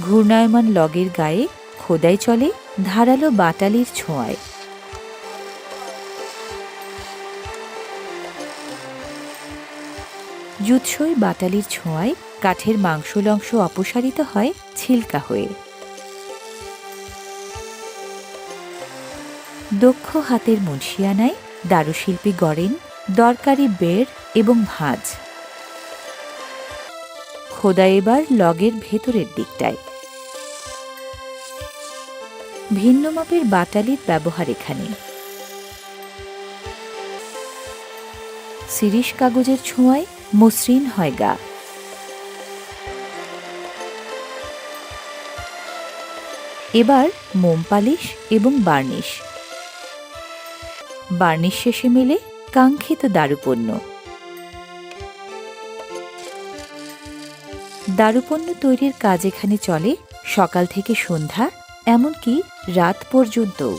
ঘূর্ণায়মান লগের গায়ে খোদাই চলে ধারালো বাটালির ছোঁয়ায়। জুৎসই বাটালির ছোঁয়ায় কাঠের মাংসলংশ অপসারিত হয় ছিলকা হয়ে। দক্ষ হাতের মুন্সিয়ানায় দারুশিল্পী গড়েন দরকারি বেড় এবং ভাঁজ। খোদা এবার লগের ভেতরের দিকটায়। ভিন্ন মাপের বাটালির ব্যবহার এখানে। সিরিশ কাগজের ছোঁয়ায় মসৃণ হয় গা। এবার মোম পালিশ এবং বার্নিশ। বার্নিশ শেষে মেলে কাঙ্ক্ষিত দারুপণ্য। দারুপণ্য তৈরির কাজ এখানে চলে সকাল থেকে সন্ধ্যা, এমনকি রাত পর্যন্ত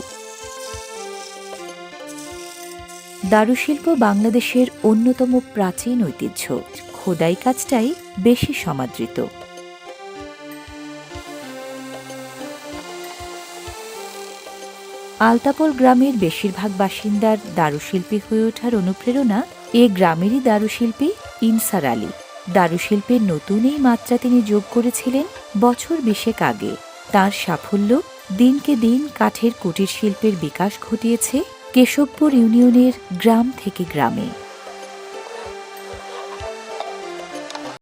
দারুশিল্প বাংলাদেশের অন্যতম প্রাচীন ঐতিহ্য। খোদাই কাজটাই বেশি সমাদৃত। আলতাপল গ্রামের বেশিরভাগ বাসিন্দার দারুশিল্পী হয়ে ওঠার অনুপ্রেরণা এ গ্রামেরই দারুশিল্পী ইনসার আলী। দারুশিল্পের নতুন এই মাত্রা তিনি যোগ করেছিলেন বছর বিশেক আগে। তার সাফল্য দিনকে দিন কাঠের কুটির শিল্পের বিকাশ ঘটিয়েছে কেশবপুর ইউনিয়নের গ্রাম থেকে গ্রামে।